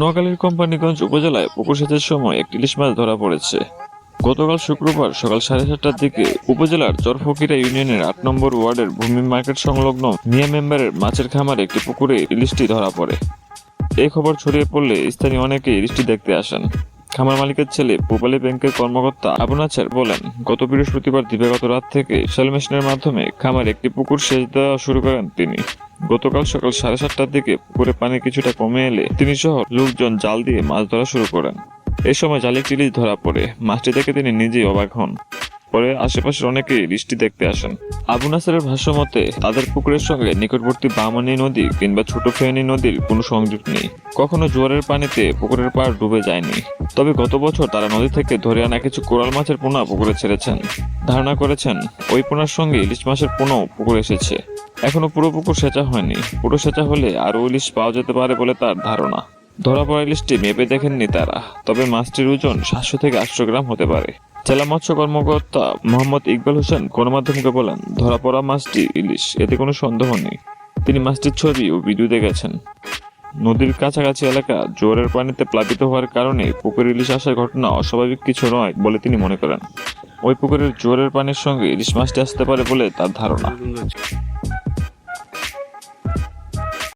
নোয়াখালীর কোম্পানিগঞ্জ উপজেলায় পুকুর সেচের সময় একটি ইলিশ মাছ ধরা পড়েছে। গতকাল শুক্রবার সকাল সাড়ে সাতটার দিকে উপজেলার চরফকিরা ইউনিয়নের আট নম্বর ওয়ার্ডের ভূমি মার্কেট সংলগ্ন মিয়া মেম্বারের মাছের খামারে একটি পুকুরে ইলিশটি ধরা পড়ে। এই খবর ছড়িয়ে পড়লে স্থানীয় অনেকে ইলিশটি দেখতে আসেন। খামার মালিকের ছেলে পূবালী ব্যাংকের কর্মকর্তা আবু নাচার বলেন, গত বৃহস্পতিবার দিবাগত রাত থেকে সেল মেশিনের মাধ্যমে খামারে একটি পুকুর সেচ দেওয়া শুরু করেন তিনি। গতকাল সকাল সাড়ে সাতটার দিকে পুকুরে পানি কিছুটা কমে এলে তিনি সহ লোকজন জাল দিয়ে মাছ ধরা শুরু করেন। এ সময় জালে একটি ধরা পড়ে। মাছটি দেখে তিনি নিজেই অবাক হন। পরে আশেপাশের অনেকেই ইলিশটি দেখতে আসেন। আবু নাসেরের ভাষ্য মতে তাদের পুকুরের সঙ্গে নিকটবর্তী বামানি নদী কিংবা ছোট ফেনী নদীর কোনো সংযোগ নেই। কখনো জোয়ারের পানিতে পুকুরের পাড় ডুবে যায়নি। তবে গত বছর তারা নদী থেকে ধরে আনা কিছু কোরাল মাছের পোনা পুকুরে ছেড়েছেন। ধারণা করেছেন, ওই পোনার সঙ্গে ইলিশ মাছের পোনাও পুকুরে এসেছে। এখনও পুরো পুকুর সেচা হয়নি। পুরো সেচা হলে আরও ইলিশ পাওয়া যেতে পারে বলে তার ধারণা। ধরা পড়া ইলিশটি মেপে দেখেননি তারা, তবে মাছটির ওজন সাতশো থেকে আটশো গ্রাম হতে পারে। জেলা মৎস্য কর্মকর্তা মোহাম্মদ ইকবাল হোসেন গণমাধ্যমকে বলেন, ধরা পড়া মাছটি ইলিশ, এতে কোনো সন্দেহ নেই। তিনি মাছটির ছবি ও ভিডিও দেখেছেন। নদীর কাছাকাছি এলাকা জোয়ারের পানিতে প্লাবিত হওয়ার কারণে পুকুরে ইলিশ আসার ঘটনা অস্বাভাবিক কিছু নয় বলে তিনি মনে করেন। ওই পুকুরের জোয়ারের পানির সঙ্গে ইলিশ মাছটি আসতে পারে বলে তার ধারণা।